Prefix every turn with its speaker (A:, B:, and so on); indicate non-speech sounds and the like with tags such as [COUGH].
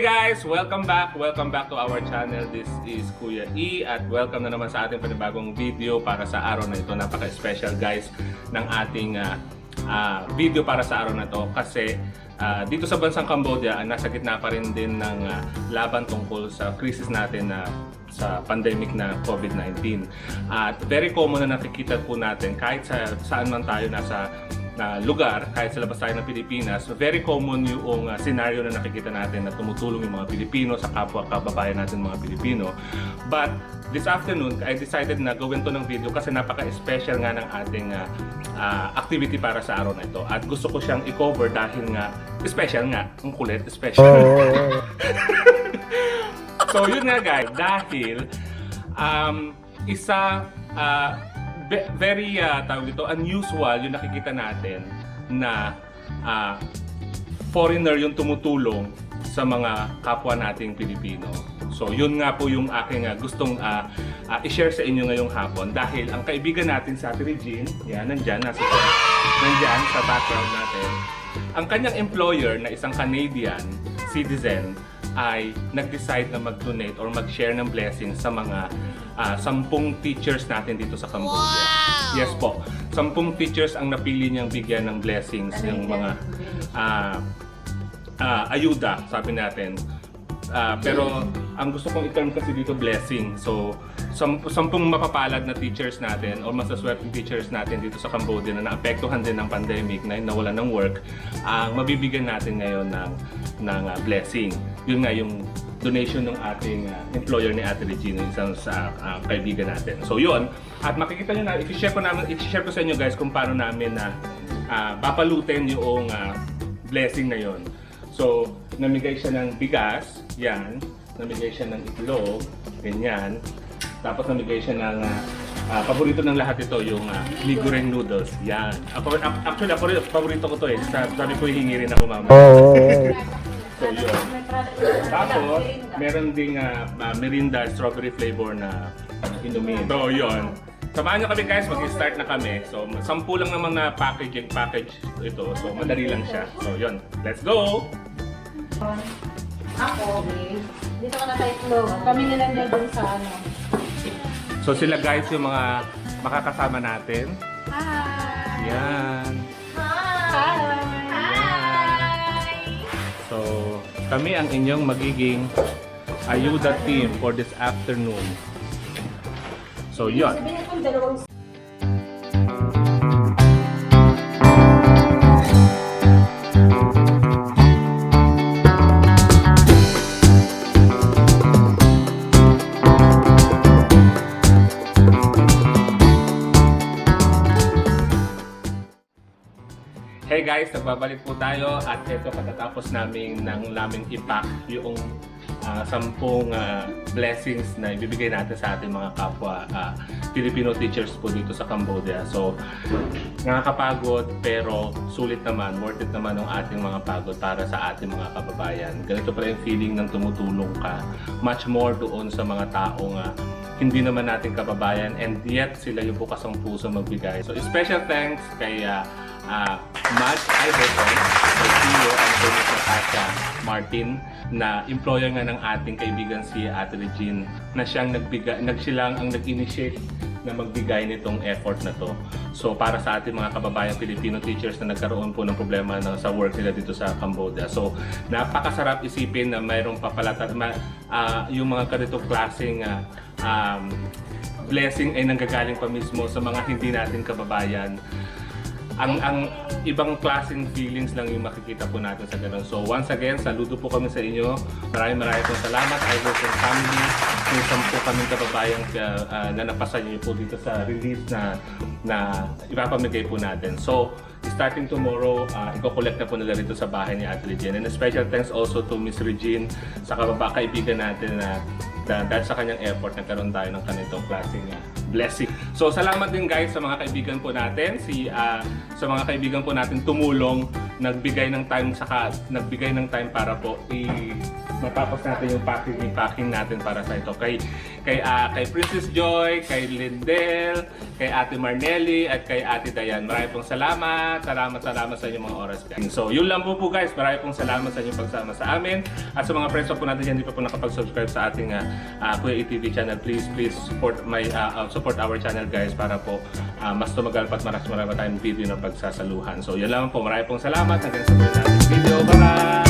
A: Guys! Welcome back! Welcome back to our channel. This is Kuya E at welcome na naman sa ating panibagong video para sa araw na ito. Napaka-special guys ng ating ah, ah, video para sa araw na to kasi ah, dito sa bansang Cambodia, ah, nasa gitna pa rin din ng ah, laban tungkol sa crisis natin na sa pandemic na COVID-19. At very common na nakikita po natin kahit sa saan man tayo nasa na lugar, kahit sa labas tayo ng Pilipinas, very common yung uh, scenario na nakikita natin na tumutulong yung mga Pilipino sa kapwa kababayan natin mga Pilipino. But this afternoon, I decided na gawin to ng video kasi napaka-special nga ng ating uh, uh, activity para sa araw na ito. At gusto ko siyang i-cover dahil nga, special nga, ang kulit, special. [LAUGHS] so yun nga guys, dahil um, isa uh, very uh, tawag dito unusual yung nakikita natin na uh, foreigner yung tumutulong sa mga kapwa nating Pilipino. So yun nga po yung aking uh, gustong uh, uh, i-share sa inyo ngayong hapon dahil ang kaibigan natin sa Ate Regine, yan, nandyan, nasa nandyan sa background natin, ang kanyang employer na isang Canadian citizen ay nag-decide na mag-donate or mag-share ng blessings sa mga ah, sampung teachers natin dito sa Cambodia. Yes po. Sampung teachers ang napili niyang bigyan ng blessings yung mga ah, ah, ayuda, sabi natin. Ah, pero ang gusto kong i-term kasi dito blessing. So, sam- sampung mapapalad na teachers natin o masaswerteng teachers natin dito sa Cambodia na naapektuhan din ng pandemic na nawalan ng work, ang mabibigyan natin ngayon ng, ng ah, blessing. Yun nga yung donation ng ating ah, employer ni Ate Regina, isang sa ah, kaibigan natin. So yun, at makikita nyo na, i-share ko, namin, i-share ko sa inyo guys kung paano namin na ah, papalutin yung ah, blessing na yon. So, namigay siya ng bigas, yan. Namigay siya ng itlog, ganyan. Tapos namigay siya ng, ah, ah, paborito ng lahat ito, yung uh, goreng noodles, yan. Actually, paborito ko to eh. Sa- Sabi ko, hihingi rin ako mamaya. [LAUGHS] So, yun. Tapos, meron ding uh, Mirinda strawberry flavor na inumin. So, yun. Samahan nyo kami guys, mag-start na kami. So, sampu lang naman na packaging package ito. So, madali lang siya. So, yun. Let's go!
B: Ako, dito ka na sa itlog. Kami nilang doon sa ano.
A: So, sila guys yung mga makakasama natin.
B: Hi!
A: Yan. Kami ang inyong magiging ayuda team for this afternoon. So, yun. Hey guys, nagbabalik po tayo at ito katatapos namin ng naming ipack yung ah, sampung ah, blessings na ibibigay natin sa ating mga kapwa ah, Filipino teachers po dito sa Cambodia. So, nakakapagod pero sulit naman, worth it naman ang ating mga pagod para sa ating mga kababayan. Ganito pala yung feeling ng tumutulong ka. Much more doon sa mga taong ah, hindi naman natin kababayan and yet sila yung bukas ang puso magbigay. So special thanks kay uh, uh, Matt Iverson, kay CEO and Ms. Natasha Martin na employer nga ng ating kaibigan si Ate Regine na siyang nagbigay, nagsilang ang nag-initiate na magbigay nitong effort na to. So para sa ating mga kababayang Filipino teachers na nagkaroon po ng problema na sa work nila dito sa Cambodia. So napakasarap isipin na mayroong papalata ma, ah, yung mga ganitong klaseng ah, um, blessing ay nanggagaling pa mismo sa mga hindi natin kababayan ang ang ibang klaseng feelings lang yung makikita po natin sa ganun. So once again, saludo po kami sa inyo. Maraming maraming po salamat. I work in family. Yung sampu kaming kababayang uh, uh, na napasa niyo po dito sa release na na ipapamigay po natin. So starting tomorrow, uh, i-collect na po nila rito sa bahay ni Ate Regine. And a special thanks also to Miss Regine sa kababa kaibigan natin na, na dahil sa kanyang effort, nagkaroon tayo ng ganitong klaseng uh, blessing. So salamat din guys sa mga kaibigan po natin, si ah, sa mga kaibigan po natin tumulong, nagbigay ng time saka nagbigay ng time para po i matapos natin yung packing, yung packing natin para sa ito. Kay kay ah, kay Princess Joy, kay Lindel, kay Ate Marnelli at kay Ate Dayan. Maraming pong salamat. Salamat salamat sa inyong mga oras guys. So yun lang po po guys. Maraming pong salamat sa inyong pagsama sa amin. At sa mga friends po natin hindi pa po nakapag-subscribe sa ating uh, Kuya ETV channel. Please, please support my uh, uh, support our channel guys para po ah, mas tumagal pa at maras marami tayong video na pagsasaluhan. So yun lang po. Maraming pong salamat. matak ez zuten bideo bala